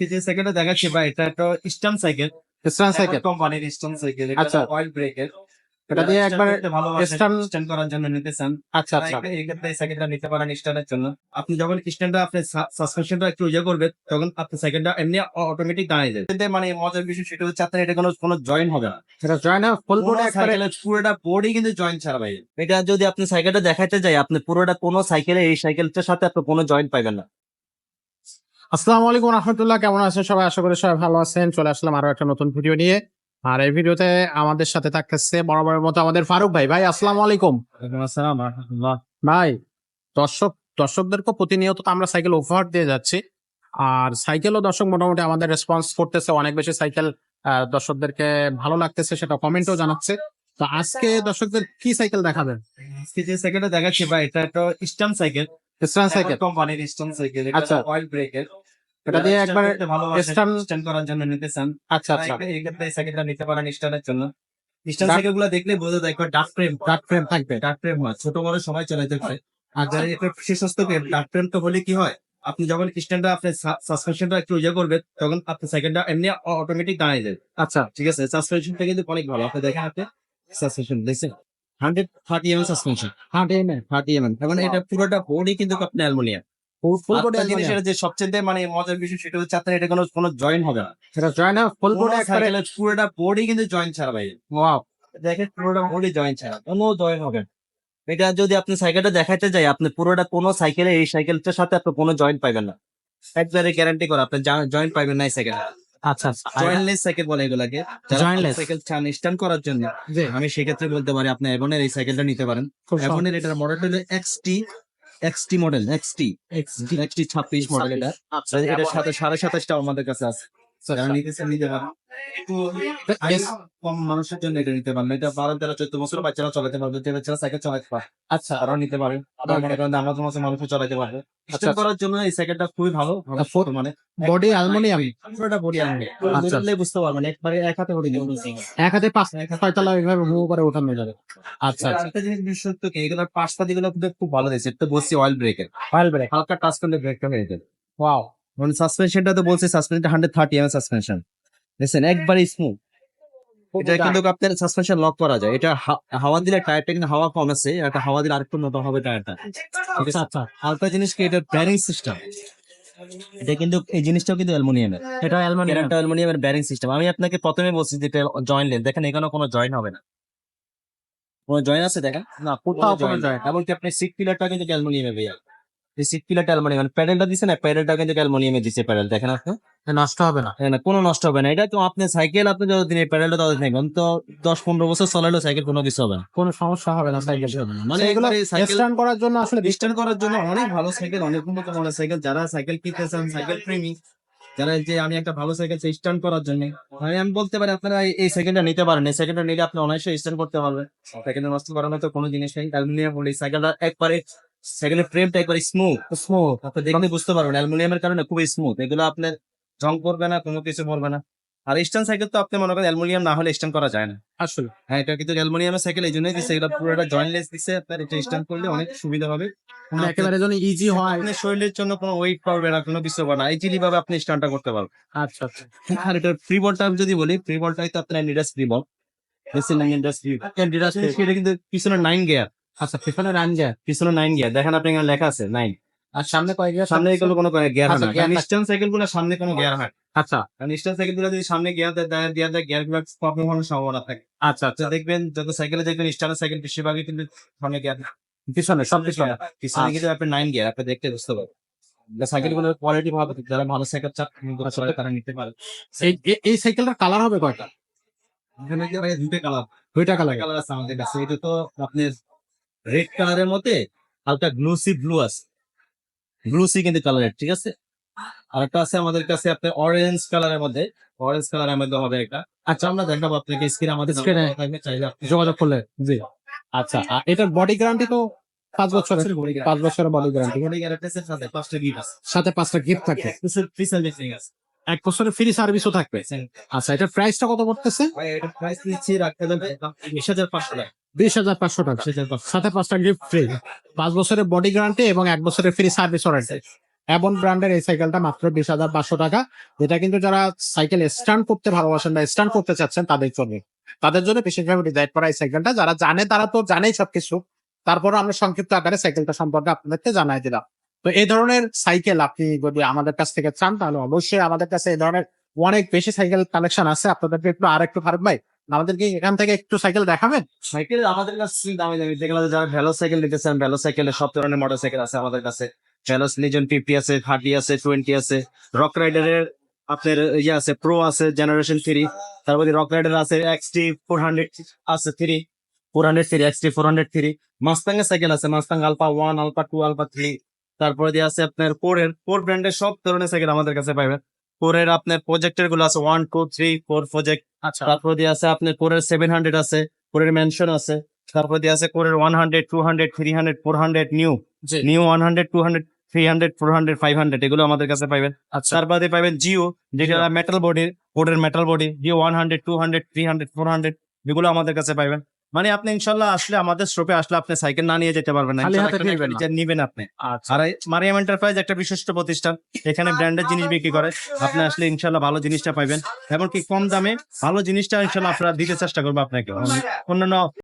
আজকে যে সাইকেলটা দেখাচ্ছি ভাই এটা একটা স্টান সাইকেল স্ট্যান্ড সাইকেল কোম্পানির স্টান সাইকেল আচ্ছা। অয়েল ব্রেকের এটা দিয়ে একবারে stand- স্ট্যান্ড করার জন্য নিতে চান। আচ্ছা আচ্ছা। এই- ক্ষেত্রে সাইকেলটা নিতে পারেন স্ট্যান্ডের জন্য। আপনি যখন স্ট্যান্ডটা আপনি সাসপেনশনটা একটু ইয়ে করবেন তখন আপনার সাইকেলটা এমনি অটোমেটিক দাঁড়িয়ে যাবে। এতে মানে মজার বিষয় সেটা হচ্ছে আপনার এটা কোনো কোনো জয়েন হবে না। এটা জয়েন ফুল বোর্ডে একবারে সাইকেলের পুরোটা বডি কিন্তু জয়েন ছাড়া ভাই। এটা যদি আপনি সাইকেলটা দেখাতে যাই আপনি পুরোটা কোনো সাইকেলে এই সাইকেলটার সাথে আপনি কোনো জয়েন্ট পাবেন না। আসসালামু আলাইকুম রহমতুল্লাহ কেমন আছেন সবাই? আশা করি সবাই ভালো আছেন। চলে আসলাম আরও একটা নতুন ভিডিও নিয়ে। আর এই ভিডিওতে আমাদের সাথে থাকতেছে বরাবরের মতো আমাদের ফারুক ভাই। ভাই আসসালামু আলাইকুম। ভাই দর্শক দর্শকদেরকে প্রতিনিয়ত আমরা সাইকেল উপহার দিয়ে যাচ্ছি। আর সাইকেলও দর্শক মোটামুটি আমাদের রেসপন্স করতেছে। অনেক বেশি সাইকেল দর্শকদেরকে ভালো লাগতেছে সেটা কমেন্টও জানাচ্ছে। তো আজকে দর্শকদের কি সাইকেল দেখাবেন? আজকে যে সাইকেলটা দেখাচ্ছি ভাই এটা একটা স্টান সাইকেল। Stand cycle. কোম্পানির স্টান সাইকেল। আচ্ছা। অয়েল ব্রেকের এটা দিয়ে একবারে ভালো stand- স্ট্যান্ড করার জন্য নিতে চান। আচ্ছা আচ্ছা। এই- এই ক্ষেত্রে এই সাইকেলটা নিতে পারেন স্ট্যান্ডের জন্য। স্ট্যান্ড সাইকেলগুলো দেখলে বোঝা যায় ডার্ক ফ্রেম ডার্ক ফ্রেম থাকবে। ডার্ক ফ্রেম হয়। ছোট বড় সবাই চালাতে পারে। আর যারা এটা বিশেষস্ত ডার্ক ফ্রেম তো হলে কি হয়? আপনি যখন স্ট্যান্ডটা আপনি সাসপেনশনটা একটু ইয়ে করবে তখন সাইকেলটা এমনি অটোমেটিক দাঁড়িয়ে যাবে। আচ্ছা। ঠিক আছে? সাসপেনশনটা কিন্তু অনেক ভালো। আপনি দেখেন আপনি সাসপেনশন দেখছেন? Hundred thirty M suspension thirty এটা পুরোটা বডি কিন্তু আপনি অ্যালমোনিয়াম। ফুল বোর্ডে জিনিসের যে সবচেয়ে মানে মজার বিষয় সেটা হচ্ছে আপনার এটা কোনো কোনো জয়েন হবে না। এটা জয়েন ফুল বোর্ডে একবারে পুরোটা বডি কিন্তু জয়েন ছাড়া ভাই। ওয়াও দেখেন পুরোটা বডি জয়েন ছাড়া কোনো জয়েন হবে এটা যদি আপনি সাইকেলটা দেখাতে যাই আপনি পুরোটা কোনো সাইকেলে এই সাইকেলটার সাথে আপনি কোনো জয়েন্ট না। একবারে গ্যারান্টি করা আপনি জয়েন্ট না এই সাইকেল আচ্ছা আচ্ছা। জয়েন্টলেস সাইকেল বলে এগুলাকে Jointless। সাইকেল চান স্ট্যান্ড করার জন্য আমি সেক্ষেত্রে বলতে পারি আপনি এভনের এই সাইকেলটা নিতে পারেন। এভনের এটার মডেল হলো XT XT model XT XT ছাব্বিশ মডেল এটা। এটা এটার সাথে সাড়ে সাতাশটা আমাদের কাছে আছে। যারা নিতে চান নিতে পারেন কম মানুষের জন্য এটা নিতে এটা বারো তেরো চোদ্দ বছর বাচ্চারা চালাতে পারবে যে বাচ্চারা সাইকেল চালাতে পারে আচ্ছা তারাও নিতে তো মাসে চালাতে পারবে। করার জন্য এই সাইকেলটা খুবই ভালো মানে বডি অ্যালুমিনিয়াম পুরোটা বডি আনবে। বুঝতে পারবেন একবারে এক হাতে বডি এক হাতে পাঁচ ছয়তলা এইভাবে মুভ করে ওঠানো যাবে আচ্ছা একটা জিনিস বিশেষত্ব কি এগুলোর পাঁচটা দিগুলো খুব ভালো দিয়েছে বলছি অয়েল ব্রেকের অয়েল ব্রেক হালকা টাচ করলে ব্রেকটা হয়ে যাবে ওয়াও মানে সাসপেনশনটা তো বলছে সাসপেনশনটা হান্ড্রেড থার্টি এম সাসপেনশন দেখছেন একবারে স্মুথ এটা কিন্তু আপনার সাসপেনশন লক করা যায়। এটা হাওয়া দিলে টায়ারটা কিন্তু হাওয়া কম আছে এটা হাওয়া দিলে আরেকটু নতুন হবে টায়ারটা আচ্ছা আচ্ছা হালকা জিনিস কি? এটা ব্যারিং সিস্টেম এটা কিন্তু এই জিনিসটাও কিন্তু অ্যালুমিনিয়ামের। এটা অ্যালুমিনিয়াম। এটা অ্যালুমিনিয়ামের ব্যারিং সিস্টেম আমি আপনাকে প্রথমে বলছি যে এটা জয়েন্ট লেন দেখেন এখানে কোনো জয়েন হবে না। কোনো জয়েন আছে? দেখেন। না কোথাও কোনো জয়েন জয়েন এমনকি আপনি সিট পিলারটা কিন্তু অ্যালুমিনিয়ামে ভাইয়া। এই সিট পিলারটা অ্যালুমিনিয়াম মানে প্যাডেলটা দিছে না প্যাডেলটা কিন্তু অ্যালুমিনিয়ামে দিছে প্যাডেল দেখেন আপনি। নষ্ট হবে না। হ্যাঁ না কোনো নষ্ট হবে না। এটা তো আপনি সাইকেল আপনি যতদিন এই প্যাডেলটা ততদিন থাকবেন তো দশ পনেরো বছর চালালেও সাইকেল কোনো কিছু হবে না। কোনো সমস্যা হবে না সাইকেল। মানে এগুলো স্ট্যান্ড করার জন্য আসলে ডিস্টেন্স করার জন্য অনেক ভালো সাইকেল অনেক উন্নত মানের সাইকেল। যারা সাইকেল কিনতে চান সাইকেল প্রেমী যারা যে আমি একটা ভালো সাইকেল চাই স্ট্যান্ড করার জন্য আমি আমি বলতে পারি আপনারা এই- সাইকেলটা নিতে পারেন। এই সাইকেলটা নিলে আপনি অনায়াসে স্ট্যান্ড করতে পারবেন। সাইকেলটা নষ্ট করার তো কোনো জিনিস নেই। অ্যালুমিনিয়াম বলি সাইকেলটা একবারে সাইকেলের ফ্রেমটা একবারে স্মুথ স্মুথ আপনি দেখলে বুঝতে পারবেন অ্যালুমিনিয়ামের কারণে খুবই স্মুথ এগুলো আপনার জং পড়বে না কোনো কিছু পড়বে না। আর স্ট্যান্ড সাইকেল তো আপনি মনে করেন অ্যালুমিনিয়াম না হলে স্ট্যান্ড করা যায় না। আসলে। হ্যাঁ এটা কিন্তু অ্যালুমিনিয়ামের সাইকেল এই জন্যই দিচ্ছে এগুলো পুরোটা জয়েন্টলেস দিচ্ছে আপনার এটা স্ট্যান্ড করলে অনেক সুবিধা হবে। মানে একেবারে যেন ইজি হয়। আপনার শরীরের জন্য কোনো ওয়েট পাবে না কোনো কিছু না। ইজিলি ভাবে আপনি স্ট্যান্ডটা করতে পারবেন। আচ্ছা আচ্ছা। আর এটা ফ্রি বলটা যদি বলি ফ্রি বলটাই তো আপনার নিডাস ফ্রি বল কিন্তু পিছনে নাইন গিয়ার আচ্ছা পিছনে রান যায় পিছনে নাইন গিয়ার দেখেন আপনি এখানে লেখা আছে নাইন আর সামনে কয় গিয়ার? সামনে এগুলো কোনো গিয়ার হয় আচ্ছা, না কারণ থাকে। সাইকেলগুলো সামনে কোনো গিয়ার হয় আচ্ছা। কারণ স্ট্যান্ড সাইকেলগুলো যদি সামনে গিয়ার দেয় দেওয়া দেয় গিয়ারগুলো প্রবলেম হওয়ার সম্ভাবনা থাকে। আচ্ছা আচ্ছা। দেখবেন যত সাইকেলে দেখবেন স্ট্যান্ড সাইকেল বেশিরভাগই কিন্তু সামনে গিয়ার পিছনে সব পিছনে। পিছনে কিন্তু আপনি নাইন গিয়ার আপনি দেখতে বুঝতে পারবেন। সাইকেলগুলোর কোয়ালিটি ভালো যারা ভালো সাইকেল চালায় তারা নিতে পারে। এই সাইকেলটার কালার হবে কয়টা? দুটো কালার দুইটা কালার কালার আছে আমাদের কাছে। এটা তো আপনার রেড কালারের মধ্যে হালকা গ্লুসি ব্লু আছে। গ্লুসি কিন্তু কালারের ঠিক আছে? আর একটা আছে আমাদের কাছে আপনার অরেঞ্জ কালারের মধ্যে। অরেঞ্জ কালারের মধ্যে হবে একটা। আচ্ছা আমরা দেখাবো আপনাকে স্ক্রিন আমাদের। থাকবে চাইলে আপনি যোগাযোগ করলে জি। আচ্ছা আর এটার বডি গ্যারান্টি তো পাঁচ বছরের পাঁচ বছরের বডি গ্যারান্টি বডি গ্যারান্টির সাথে পাঁচটা গিফট আছে। সাথে পাঁচটা গিফট থাকে ফ্রি সার্ভিসিং আছে। এক বছরের ফ্রি সার্ভিসও থাকবে। আচ্ছা এটার প্রাইসটা কত পড়তেছে? প্রাইস নিচ্ছি রাখতে দেবে বিশ হাজার পাঁচশো টাকা। বিশ হাজার পাঁচশো টাকা। পাঁচশো সাথে পাঁচটা গিফট ফ্রি পাঁচ বছরের বডি গ্যারান্টি এবং এক বছরের ফ্রি সার্ভিস ওয়ারেন্টি অ্যাবন ব্র্যান্ডের এই সাইকেলটা মাত্র বিশ হাজার পাঁচশো টাকা। যেটা কিন্তু যারা সাইকেল স্ট্যান্ড করতে ভালোবাসেন বা স্ট্যান্ড করতে চাচ্ছেন তাদের জন্য। তাদের জন্য বিশেষভাবে ডিজাইন করা এই সাইকেলটা যারা জানে তারা তো জানেই সবকিছু। তারপর আমরা সংক্ষিপ্ত আকারে সাইকেলটা সম্পর্কে আপনাদেরকে জানাই দিলাম। তো এই ধরনের সাইকেল আপনি যদি আমাদের কাছ থেকে চান তাহলে অবশ্যই আমাদের কাছে এই ধরনের অনেক বেশি সাইকেল কালেকশন আছে। আপনাদেরকে একটু আর একটু ফারুক ভাই আমাদেরকে এখান থেকে একটু সাইকেল দেখাবেন? সাইকেল আমাদের কাছে দামি দামি। যেগুলো যারা ভ্যালো সাইকেল নিতে চান ভ্যালো সাইকেলের সব ধরনের মোটর সাইকেল আছে আমাদের কাছে। ভ্যালোস লিজন ফিফটি আছে থার্টি আছে টোয়েন্টি আছে। রক রাইডারের আপনার ইয়ে আছে প্রো আছে জেনারেশন থ্রি তারপরে রক রাইডার আছে এক্সটি ফোর হান্ড্রেড আছে three four hundred three XT four hundred three Mustang এর সাইকেল আছে Mustang alpha one alpha two alpha three তারপরে দিয়ে আছে আপনার কোরের কোর ব্র্যান্ডের সব ধরনের সাইকেল আমাদের কাছে পাবেন। কোরের আপনার প্রজেক্টেরগুলো আছে one two three four project আচ্ছা। তারপর দিয়ে আছে আপনার কোরের সেভেন হান্ড্রেড আছে কোরের মেনশন আছে তারপর দিয়ে আছে কোরের one hundred two hundred three hundred four hundred new new one hundred two hundred three hundred four hundred five hundred এগুলো আমাদের কাছে পাবেন আচ্ছা। তার বাদে পাবেন জিও যেটা মেটাল বডির কোরের metal body geo one hundred two hundred three hundred four hundred এগুলো আমাদের কাছে পাবেন মানে আপনি ইনশাল্লাহ আসলে আমাদের শপে আসলে আপনি সাইকেল না নিয়ে যেতে পারবেন না। নিবেন আপনি। আচ্ছা। আর মারিয়াম এন্টারপ্রাইজ একটা বিশিষ্ট প্রতিষ্ঠান। এখানে ব্র্যান্ডের জিনিস বিক্রি করে। আপনি আসলে ইনশাল্লাহ ভালো জিনিসটা পাবেন এমনকি কম দামে ভালো জিনিসটা ইনশাল্লাহ আপনারা দিতে চেষ্টা করব আপনাকে। অন্যান্য